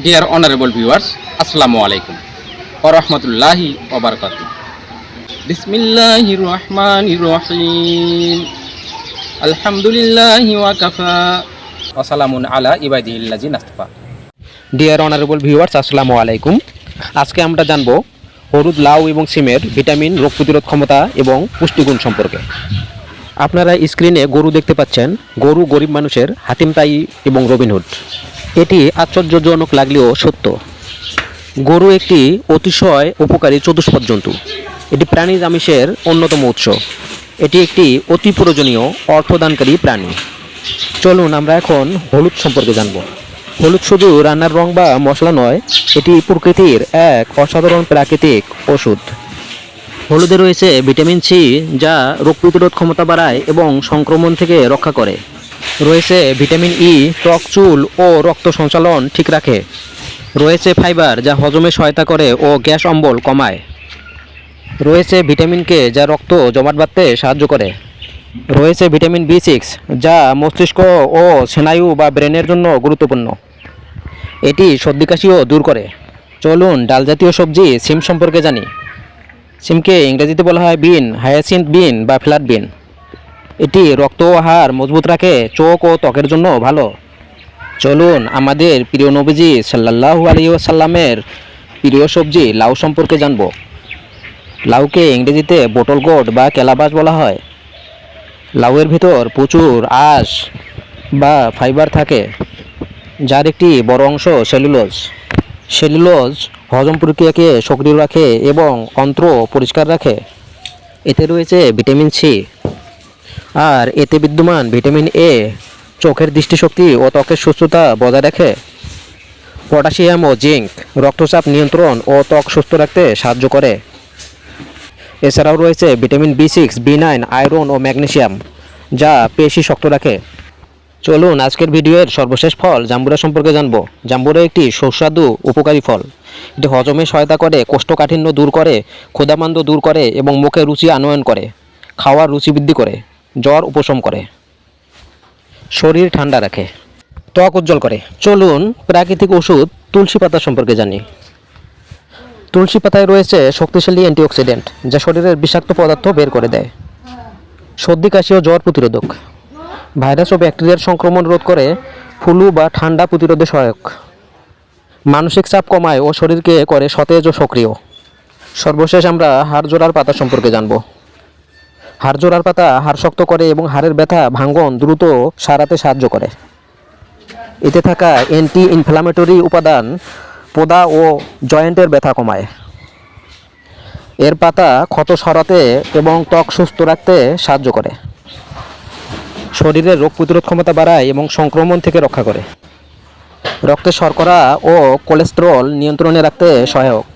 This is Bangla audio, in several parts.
ডিয়ার অনারেবল ভিউয়ার্স আসসালামু আলাইকুম ও রহমতুল্লাহি ওবরকাত বিসমিল্লাহির রহমানির রহিম। আলহামদুলিল্লাহি ওয়া কাফা। ওয়া সালামুন আলা ইবাদিল্লাজি নাস্তফা ডিয়ার অনারেবল ভিউয়ার্স আসসালামু আলাইকুম। আজকে আমরা জানব হলুদ, লাউ এবং সিমের ভিটামিন, রোগ প্রতিরোধ ক্ষমতা এবং পুষ্টিগুণ সম্পর্কে। আপনারা স্ক্রিনে গরু দেখতে পাচ্ছেন, গরু গরিব মানুষের হাতিম তাই এবং রবিনহুড। এটি আশ্চর্যজনক লাগলেও সত্য। গরু একটি অতিশয় উপকারী চতুষ্পদ জন্তু। এটি প্রাণীজ আমিষের অন্যতম উৎস। এটি একটি অতি প্রয়োজনীয় অর্থদানকারী প্রাণী। চলুন আমরা এখন হলুদ সম্পর্কে জানব। হলুদ শুধু রান্নার রং বা মশলা নয়, এটি প্রকৃতির এক অসাধারণ প্রাকৃতিক ওষুধ। হলুদে রয়েছে ভিটামিন সি, যা রোগ প্রতিরোধ ক্ষমতা বাড়ায় এবং সংক্রমণ থেকে রক্ষা করে। রয়েছে ভিটামিন ই ত্বক, চুল ও রক্ত সঞ্চালন ঠিক রাখে। রয়েছে ফাইবার, যা হজমে সহায়তা করে ও গ্যাস অম্বল কমায়। রয়েছে ভিটামিন কে যা রক্ত জমাট বাঁধতে সাহায্য করে। রয়েছে ভিটামিন বি সিক্স যা মস্তিষ্ক ও স্নায়ু বা ব্রেনের জন্য গুরুত্বপূর্ণ। এটি সর্দি কাশিও দূর করে। চলুন ডাল জাতীয় সবজি সিম সম্পর্কে জানি। সিমকে ইংরেজিতে বলা হয় বিন হায়াসিন্থ বিন বা ফ্ল্যাট বিন। এটি রক্ত হাড় মজবুত রাখে, চোখ ও ত্বকের জন্য ভালো। চলুন, আমাদের প্রিয় নবীজি সাল্লাল্লাহু আলাইহি ওয়াসাল্লামের প্রিয় সবজি লাউ সম্পর্কে জানব। লাউকে ইংরেজিতে বোটল গোট বা কেলাবাস বলা হয়। লাউয়ের ভিতর প্রচুর আঁশ বা ফাইবার থাকে, যার একটি বড় অংশ সেলুলোজ। সেলুলোজ হজম প্রক্রিয়াকে সক্রিয় রাখে এবং অন্ত্র পরিষ্কার রাখে। এতে রয়েছে ভিটামিন সি আর এতে বিদ্যমান ভিটামিন এ চোখের দৃষ্টিশক্তি ও ত্বকের সুস্থতা বজায় রাখে। পটাশিয়াম ও জিঙ্ক, রক্তচাপ নিয়ন্ত্রণ ও ত্বক সুস্থ রাখতে সাহায্য করে। এছাড়াও রয়েছে vitamin B six B nine iron ও ম্যাগনেশিয়াম যা পেশি শক্ত রাখে। চলুন আজকের ভিডিওর সর্বশেষ ফল জাম্বুরা সম্পর্কে জানব। জাম্বুরা একটি সুস্বাদু, উপকারী ফল। এটি হজমে সহায়তা করে, কোষ্ঠকাঠিন্য দূর করে, ক্ষুধামান্দ দূর করে এবং মুখে রুচি আনয়ন করে, খাওয়ার রুচি বৃদ্ধি করে। জ্বর উপশম করে। শরীর ঠান্ডা রাখে। ত্বক উজ্জ্বল করে। চলুন প্রাকৃতিক ওষুধ তুলসী পাতা সম্পর্কে জানি। তুলসী পাতায় রয়েছে শক্তিশালী অ্যান্টিঅক্সিডেন্ট, যা শরীরের বিষাক্ত পদার্থ বের করে দেয়। সর্দি, কাশি ও জ্বর প্রতিরোধক। ভাইরাস ও ব্যাকটেরিয়ার সংক্রমণ রোধ করে ফুলু বা ঠান্ডা প্রতিরোধে সহায়ক। মানসিক চাপ কমায় ও শরীরকে করে সতেজ ও সক্রিয়। সর্বশেষ আমরা হাড় জোড়ার পাতা সম্পর্কে জানব। হাড় জোড়ার পাতা হাড় শক্ত করে এবং হাড়ের ব্যথা ভাঙ্গন দ্রুত সারাতে সাহায্য করে। এতে থাকা অ্যান্টি ইনফ্লামেটরি উপাদান, পোদা ও জয়েন্টের ব্যথা কমায়। এর পাতা ক্ষত সরাতে এবং ত্বক সুস্থ রাখতে সাহায্য করে। শরীরের রোগ প্রতিরোধ ক্ষমতা বাড়ায় এবং সংক্রমণ থেকে রক্ষা করে। রক্তে শর্করা ও কোলেস্টেরল নিয়ন্ত্রণে রাখতে সহায়ক।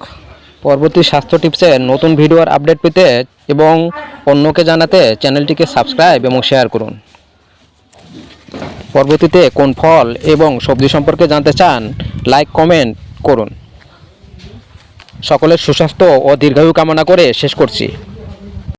পরবর্তী স্বাস্থ্য টিপসের নতুন ভিডিওর আপডেট পেতে এবং অন্যকে জানাতে চ্যানেলটিকে সাবস্ক্রাইব এবং শেয়ার করুন। পরবর্তীতে কোন ফল এবং সবজি সম্পর্কে জানতে চান, লাইক, কমেন্ট করুন। সকলের সুস্বাস্থ্য ও দীর্ঘায়ু কামনা করে শেষ করছি।